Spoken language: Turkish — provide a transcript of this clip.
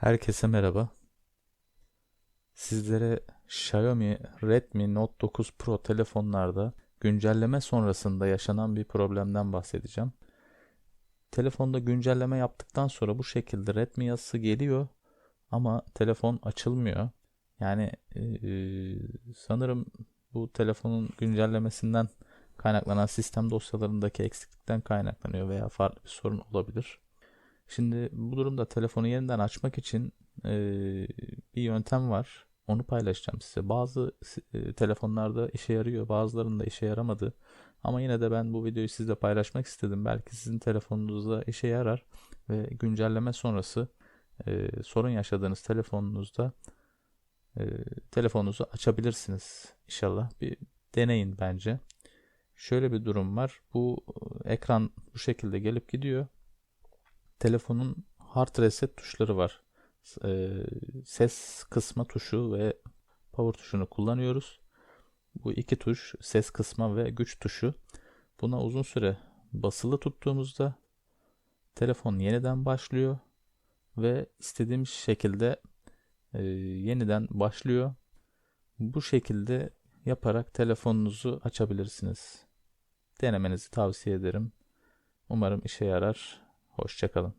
Herkese merhaba. Sizlere Xiaomi Redmi Note 9 Pro telefonlarda güncelleme sonrasında yaşanan bir problemden bahsedeceğim. Telefonda güncelleme yaptıktan sonra bu şekilde Redmi yazısı geliyor ama telefon açılmıyor. Yani e, sanırım bu telefonun güncellemesinden kaynaklanan sistem dosyalarındaki eksiklikten kaynaklanıyor veya farklı bir sorun olabilir. Şimdi bu durumda telefonu yeniden açmak için e, bir yöntem var. Onu paylaşacağım size. Bazı e, telefonlarda işe yarıyor, bazılarında işe yaramadı. Ama yine de ben bu videoyu sizle paylaşmak istedim. Belki sizin telefonunuzda işe yarar ve güncelleme sonrası e, sorun yaşadığınız telefonunuzda e, telefonunuzu açabilirsiniz. İnşallah bir deneyin bence. Şöyle bir durum var. Bu ekran bu şekilde gelip gidiyor telefonun hard reset tuşları var. E, ses kısma tuşu ve power tuşunu kullanıyoruz. Bu iki tuş ses kısma ve güç tuşu. Buna uzun süre basılı tuttuğumuzda telefon yeniden başlıyor ve istediğimiz şekilde e, yeniden başlıyor. Bu şekilde yaparak telefonunuzu açabilirsiniz. Denemenizi tavsiye ederim. Umarım işe yarar. Hoşçakalın.